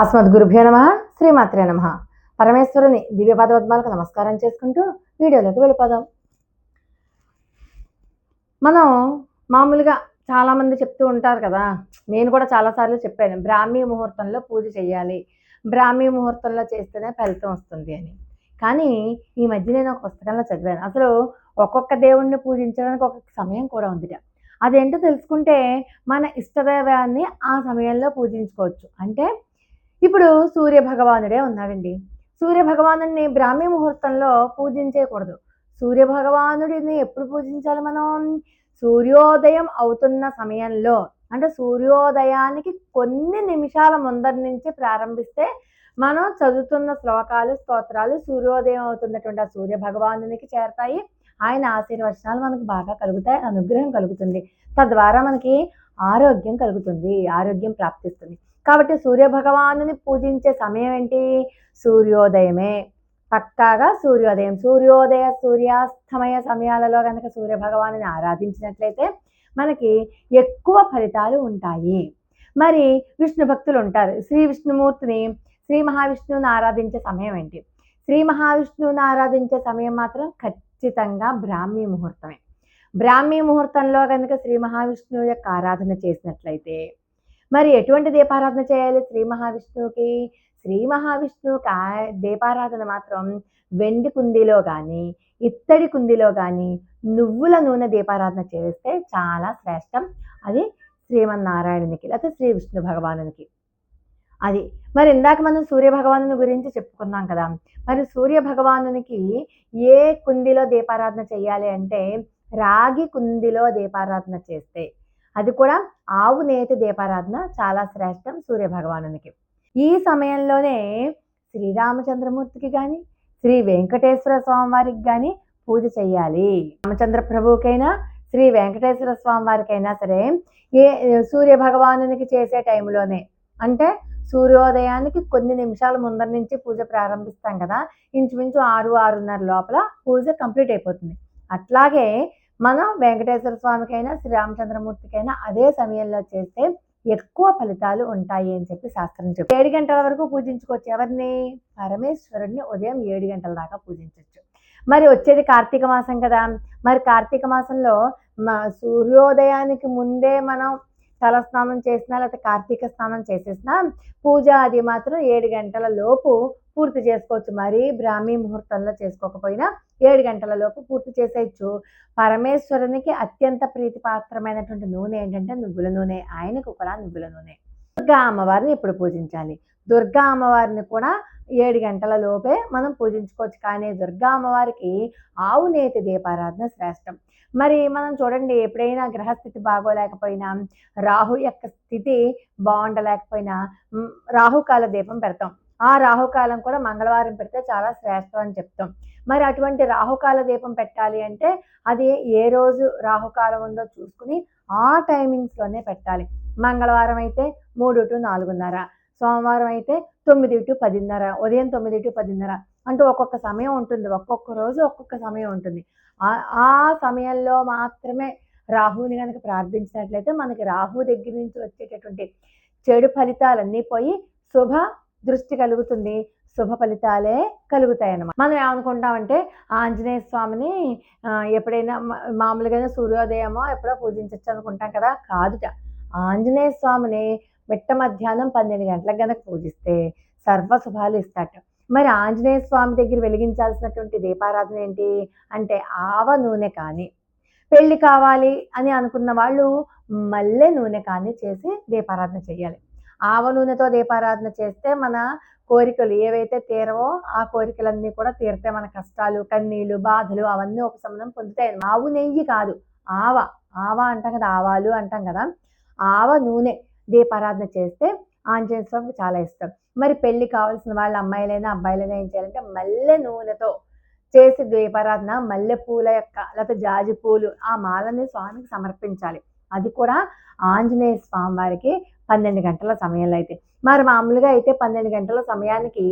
అస్మద్ గురుభ్యో నమ శ్రీమాత్రే నమ. పరమేశ్వరుని దివ్యపదవద్మాలకు నమస్కారం చేసుకుంటూ వీడియోలోకి వెళ్ళిపోదాం. మనం మామూలుగా చాలామంది చెప్తూ ఉంటారు కదా నేను కూడా చాలాసార్లు చెప్పాను బ్రాహ్మీ ముహూర్తంలో పూజ చేయాలి బ్రాహ్మీ ముహూర్తంలో చేస్తేనే ఫలితం వస్తుంది అని. కానీ ఈ మధ్య నేను ఒక పుస్తకంలో చదివాను. అసలు ఒక్కొక్క దేవుణ్ణి పూజించడానికి ఒక్కొక్క సమయం కూడా ఉంది అదేంటో తెలుసుకుంటే మన ఇష్టదైవాన్ని ఆ సమయంలో పూజించుకోవచ్చు. అంటే ఇప్పుడు సూర్య భగవానుడే ఉన్నాడండి. సూర్య భగవానుడిని బ్రాహ్మీ ముహూర్తంలో పూజించేయకూడదు. సూర్య భగవానుడిని ఎప్పుడు పూజించాలి మనం? సూర్యోదయం అవుతున్న సమయంలో అంటే సూర్యోదయానికి కొన్ని నిమిషాల ముందరి నుంచి ప్రారంభిస్తే మనం చదువుతున్న శ్లోకాలు స్తోత్రాలు సూర్యోదయం అవుతున్నటువంటి ఆ సూర్య భగవానునికి చేరతాయి. ఆయన ఆశీర్వచనాలు మనకు బాగా కలుగుతాయి అనుగ్రహం కలుగుతుంది. తద్వారా మనకి ఆరోగ్యం కలుగుతుంది ఆరోగ్యం ప్రాప్తిస్తుంది. కాబట్టి సూర్య భగవానుని పూజించే సమయం ఏంటి? సూర్యోదయమే. పక్కాగా సూర్యోదయం. సూర్యోదయ సూర్యాస్తమయ సమయాలలో కనుక సూర్య భగవానుని ఆరాధించినట్లయితే మనకి ఎక్కువ ఫలితాలు ఉంటాయి. మరి విష్ణు భక్తులు ఉంటారు. శ్రీ విష్ణుమూర్తిని శ్రీ మహావిష్ణువుని ఆరాధించే సమయం ఏంటి? శ్రీ మహావిష్ణువుని ఆరాధించే సమయం మాత్రం ఖచ్చితంగా బ్రాహ్మీ ముహూర్తమే. బ్రాహ్మీ ముహూర్తంలో కనుక శ్రీ మహావిష్ణువు యొక్క ఆరాధన చేసినట్లయితే మరి ఎటువంటి దీపారాధన చేయాలి? శ్రీ మహావిష్ణువుకి. శ్రీ మహావిష్ణువుకి దీపారాధన మాత్రం వెండి కుందిలో కానీ ఇత్తడి కుందిలో కానీ నువ్వుల నూనె దీపారాధన చేస్తే చాలా శ్రేష్టం. అది శ్రీమన్నారాయణునికి లేకపోతే శ్రీ విష్ణు భగవానునికి. అది మరి ఇందాక మనం సూర్య భగవాను గురించి చెప్పుకున్నాం కదా మరి సూర్య భగవానునికి ఏ కుందిలో దీపారాధన చేయాలి అంటే రాగి కుందిలో దీపారాధన చేస్తే అది కూడా ఆవు నేతి దీపారాధన చాలా శ్రేష్టం సూర్య భగవానునికి ఈ సమయంలోనే శ్రీరామచంద్రమూర్తికి కానీ శ్రీ వెంకటేశ్వర స్వామి వారికి కానీ పూజ చేయాలి రామచంద్ర ప్రభువుకైనా శ్రీ వెంకటేశ్వర స్వామి వారికైనా సరే ఏ సూర్య భగవానునికి చేసే టైంలోనే అంటే సూర్యోదయానికి కొన్ని నిమిషాల ముందర నుంచి పూజ ప్రారంభిస్తాం కదా ఇంచుమించు ఆరు ఆరున్నర లోపల పూజ కంప్లీట్ అయిపోతుంది. అట్లాగే మనం వెంకటేశ్వర స్వామికైనా శ్రీరామచంద్రమూర్తికైనా అదే సమయంలో చేస్తే ఎక్కువ ఫలితాలు ఉంటాయి అని చెప్పి శాస్త్రం చెప్పి ఏడు గంటల వరకు పూజించుకోవచ్చు ఎవరిని? పరమేశ్వరుడిని ఉదయం ఏడు గంటల దాకా పూజించవచ్చు మరి వచ్చేది కార్తీక మాసం కదా. మరి కార్తీక మాసంలో మా సూర్యోదయానికి ముందే మనం తలస్నానం చేసినా లేకపోతే కార్తీక స్నానం చేసేసినా పూజ అది మాత్రం ఏడు గంటల లోపు పూర్తి చేసుకోవచ్చు. మరి బ్రాహ్మీ ముహూర్తంలో చేసుకోకపోయినా ఏడు గంటల లోపు పూర్తి చేసేయచ్చు. పరమేశ్వరునికి అత్యంత ప్రీతిపాత్రమైనటువంటి నూనె ఏంటంటే నువ్వుల నూనె. ఆయనకు కూడా నువ్వుల నూనె. దుర్గా అమ్మవారిని ఇప్పుడు పూజించాలి. దుర్గా అమ్మవారిని కూడా ఏడు గంటల లోపే మనం పూజించుకోవచ్చు. కానీ దుర్గా అమ్మవారికి ఆవు నేతి దీపారాధన శ్రేష్టం. మరి మనం చూడండి ఎప్పుడైనా గ్రహస్థితి బాగోలేకపోయినా రాహు యొక్క స్థితి బాగుండలేకపోయినా రాహుకాల దీపం పెడతాం. ఆ రాహుకాలం కూడా మంగళవారం పెడితే చాలా శ్రేష్టం అని చెప్తాం. మరి అటువంటి రాహుకాల దీపం పెట్టాలి అంటే అది ఏ రోజు రాహుకాలం ఉందో చూసుకుని ఆ టైమింగ్స్లోనే పెట్టాలి. మంగళవారం అయితే మూడు టు నాలుగున్నర. సోమవారం అయితే తొమ్మిది టు పదిన్నర ఉదయం తొమ్మిది టు పదిన్నర అంటూ ఒక్కొక్క సమయం ఉంటుంది. ఒక్కొక్క రోజు ఒక్కొక్క సమయం ఉంటుంది. ఆ సమయంలో మాత్రమే రాహుని కనుక ప్రార్థించినట్లయితే మనకి రాహు దగ్గర నుంచి వచ్చేటటువంటి చెడు ఫలితాలన్నీ పోయి శుభ దృష్టి కలుగుతుంది. శుభ ఫలితాలే కలుగుతాయి అన్నమాట మనం ఏమనుకుంటామంటే ఆంజనేయ స్వామిని ఎప్పుడైనా మామూలుగానే సూర్యోదయమో ఎప్పుడో పూజించవచ్చు అనుకుంటాం కదా. కాదుట. ఆంజనేయ స్వామిని మిట్ట మధ్యాహ్నం పన్నెండు గంటలకు కనుక పూజిస్తే సర్వ శుభాలు ఇస్తాట మరి ఆంజనేయ స్వామి దగ్గర వెలిగించాల్సినటువంటి దీపారాధన ఏంటి? అంటే ఆవ నూనె కానీ పెళ్ళి కావాలి అని అనుకున్న వాళ్ళు మల్లె నూనె కానీ చేసి దీపారాధన చేయాలి. ఆవ నూనెతో దీపారాధన చేస్తే మన కోరికలు ఏవైతే తీరవో ఆ కోరికలన్నీ కూడా తీరితే మన కష్టాలు కన్నీళ్ళు బాధలు అవన్నీ ఒక సమయం పొందుతాయి. ఆవు నెయ్యి కాదు ఆవ. ఆవ అంటాం కదా ఆవాలు అంటాం కదా. ఆవ నూనె. దీపారాధన చేస్తే ఆంజనేయ స్వామికి చాలా ఇష్టం. మరి పెళ్ళి కావాల్సిన వాళ్ళ అమ్మాయిలైనా అబ్బాయిలైనా ఏం చేయాలంటే మల్లె నూనెతో చేసి దీపారాధన మల్లె పూల యొక్క లేకపోతే జాజి పూలు ఆ మాలని స్వామికి సమర్పించాలి. అది కూడా ఆంజనేయ స్వామి వారికి పన్నెండు గంటల సమయంలో అయితే. మరి మామూలుగా అయితే పన్నెండు గంటల సమయానికి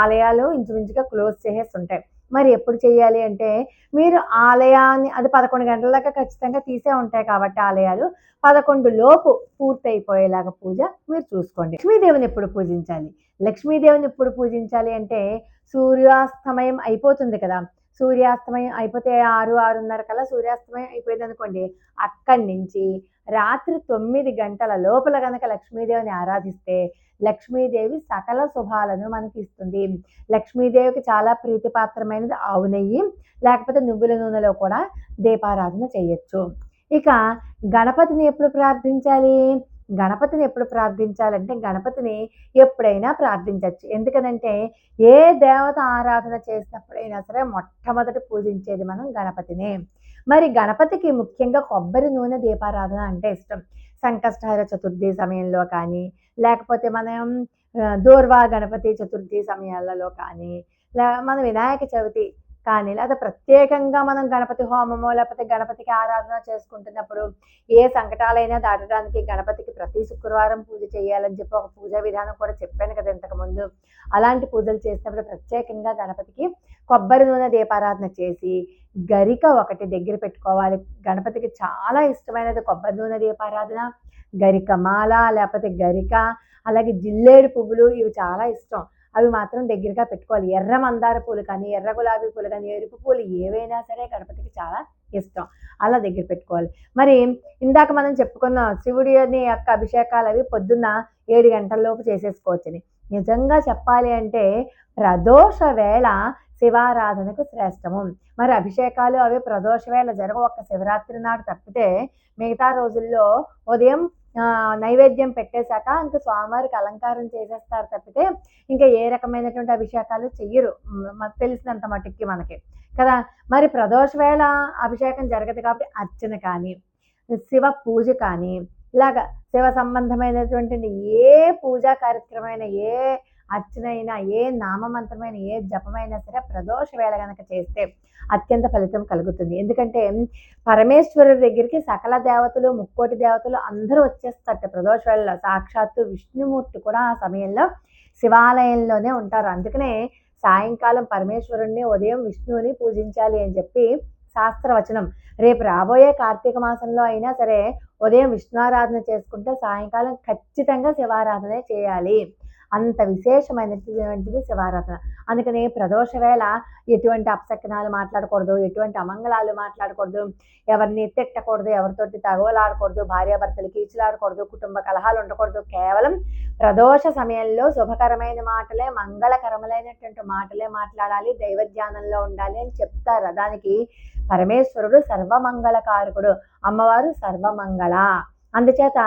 ఆలయాలు ఇంచుమించుగా క్లోజ్ చేసేసి ఉంటాయి మరి ఎప్పుడు చేయాలి అంటే మీరు ఆలయాన్ని అది పదకొండు గంటల దాకా ఖచ్చితంగా తీసే ఉంటాయి కాబట్టి ఆలయాలు. పదకొండు లోపు పూర్తయిపోయేలాగా పూజ మీరు చూసుకోండి. లక్ష్మీదేవిని ఎప్పుడు పూజించాలి? లక్ష్మీదేవిని ఎప్పుడు పూజించాలి అంటే సూర్యాస్తమయం అయిపోతుంది కదా. సూర్యాస్తమయం అయిపోతే ఆరు ఆరున్నర కల్లా సూర్యాస్తమయం అయిపోయింది అనుకోండి అక్కడి నుంచి రాత్రి తొమ్మిది గంటల లోపల గనక లక్ష్మీదేవిని ఆరాధిస్తే లక్ష్మీదేవి సకల శుభాలను మనకి ఇస్తుంది. లక్ష్మీదేవికి చాలా ప్రీతిపాత్రమైనది ఆవు నెయ్యి లేకపోతే నువ్వుల నూనెలో కూడా దీపారాధన చేయొచ్చు. ఇక గణపతిని ఎప్పుడు ప్రార్థించాలి? గణపతిని ఎప్పుడు ప్రార్థించాలంటే గణపతిని ఎప్పుడైనా ప్రార్థించవచ్చు ఎందుకనంటే ఏ దేవత ఆరాధన చేసినప్పుడైనా సరే మొట్టమొదటి పూజించేది మనం గణపతినే. మరి గణపతికి ముఖ్యంగా కొబ్బరి నూనె దీపారాధన అంటే ఇష్టం. సంకష్టహర చతుర్థి సమయంలో కానీ లేకపోతే మనం దూర్వా గణపతి చతుర్థి సమయాలలో కానీ మన వినాయక చవితి కానీ లేదా ప్రత్యేకంగా మనం గణపతి హోమమో లేకపోతే గణపతికి ఆరాధన చేసుకుంటున్నప్పుడు ఏ సంకటాలైనా దాటడానికి గణపతికి ప్రతి శుక్రవారం పూజ చేయాలని చెప్పి ఒక పూజా విధానం కూడా చెప్పాను కదా ఇంతకుముందు. అలాంటి పూజలు చేసినప్పుడు ప్రత్యేకంగా గణపతికి కొబ్బరి నూనె దీపారాధన చేసి గరిక ఒకటి దగ్గర పెట్టుకోవాలి. గణపతికి చాలా ఇష్టమైనది కొబ్బరి నూనె దీపారాధన గరిక మాల లేకపోతే గరిక అలాగే జిల్లేడు పువ్వులు ఇవి చాలా ఇష్టం. అవి మాత్రం దగ్గరగా పెట్టుకోవాలి. ఎర్ర మందార పూలు కానీ ఎర్ర గులాబీ పూలు కానీ ఎరుపు పూలు ఏవైనా సరే గణపతికి చాలా ఇష్టం. అలా దగ్గర పెట్టుకోవాలి. మరి ఇందాక మనం చెప్పుకున్నాం శివుడి యొక్క అభిషేకాలు అవి పొద్దున్న ఏడు గంటల్లోపు చేసేసుకోవచ్చని. నిజంగా చెప్పాలి అంటే ప్రదోష వేళ శివారాధనకు శ్రేష్టము. మరి అభిషేకాలు అవి ప్రదోష వేళ జరగవు. ఒక్క శివరాత్రి నాడు తప్పితే మిగతా రోజుల్లో ఉదయం నైవేద్యం పెట్టేశాక ఇంకా స్వామివారికి అలంకారం చేసేస్తారు తప్పితే ఇంకా ఏ రకమైనటువంటి అభిషేకాలు చెయ్యరు. తెలిసినంత మటుక్కి మనకి. కదా? మరి ప్రదోష వేళ అభిషేకం జరగదు కాబట్టి అర్చన కానీ శివ పూజ కానీ ఇలాగ శివ సంబంధమైనటువంటి ఏ పూజా కార్యక్రమమైన ఏ అర్చనైనా ఏ నామమంత్రమైన ఏ జపమైనా సరే ప్రదోష వేళ గనక చేస్తే అత్యంత ఫలితం కలుగుతుంది. ఎందుకంటే పరమేశ్వరుడి దగ్గరికి సకల దేవతలు ముక్కోటి దేవతలు అందరూ వచ్చేస్తారు ప్రదోష వేళలో. సాక్షాత్తు విష్ణుమూర్తి కూడా ఆ సమయంలో శివాలయంలోనే ఉంటారు. అందుకనే సాయంకాలం పరమేశ్వరుణ్ణి ఉదయం విష్ణువుని పూజించాలి అని చెప్పి శాస్త్రవచనం. రేపు రాబోయే కార్తీక మాసంలో అయినా సరే ఉదయం విష్ణువారాధన చేసుకుంటే సాయంకాలం ఖచ్చితంగా శివారాధనే చేయాలి. అంత విశేషమైనటువంటిది శివారాధన. అందుకని ప్రదోష వేళ ఎటువంటి అపశకనాలు మాట్లాడకూడదు ఎటువంటి అమంగళాలు మాట్లాడకూడదు ఎవరిని తిట్టకూడదు ఎవరితోటి తగవలాడకూడదు భార్యాభర్తలు కీచులాడకూడదు కుటుంబ కలహాలు ఉండకూడదు కేవలం ప్రదోష సమయంలో శుభకరమైన మాటలే మంగళకరములైనటువంటి మాటలే మాట్లాడాలి దైవ ధ్యానంలో ఉండాలి అని చెప్తారు. దానికి పరమేశ్వరుడు సర్వమంగళకారకుడు అమ్మవారు సర్వమంగళ. అందుచేత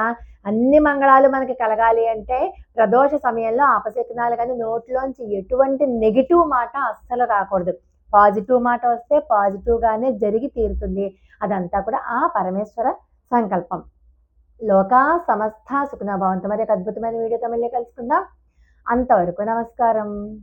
అన్ని మంగళాలు మనకి కలగాలి అంటే ప్రదోష సమయంలో అపశకునాలు కానీ నోట్లోంచి ఎటువంటి నెగిటివ్ మాట అస్సలు రాకూడదు. పాజిటివ్ మాట వస్తే పాజిటివ్గానే జరిగి తీరుతుంది. అదంతా కూడా ఆ పరమేశ్వర సంకల్పం. లోకా సమస్త సుఖన మరి ఒక అద్భుతమైన వీడియోతో మళ్ళీ కలుసుకుందాం. అంతవరకు నమస్కారం.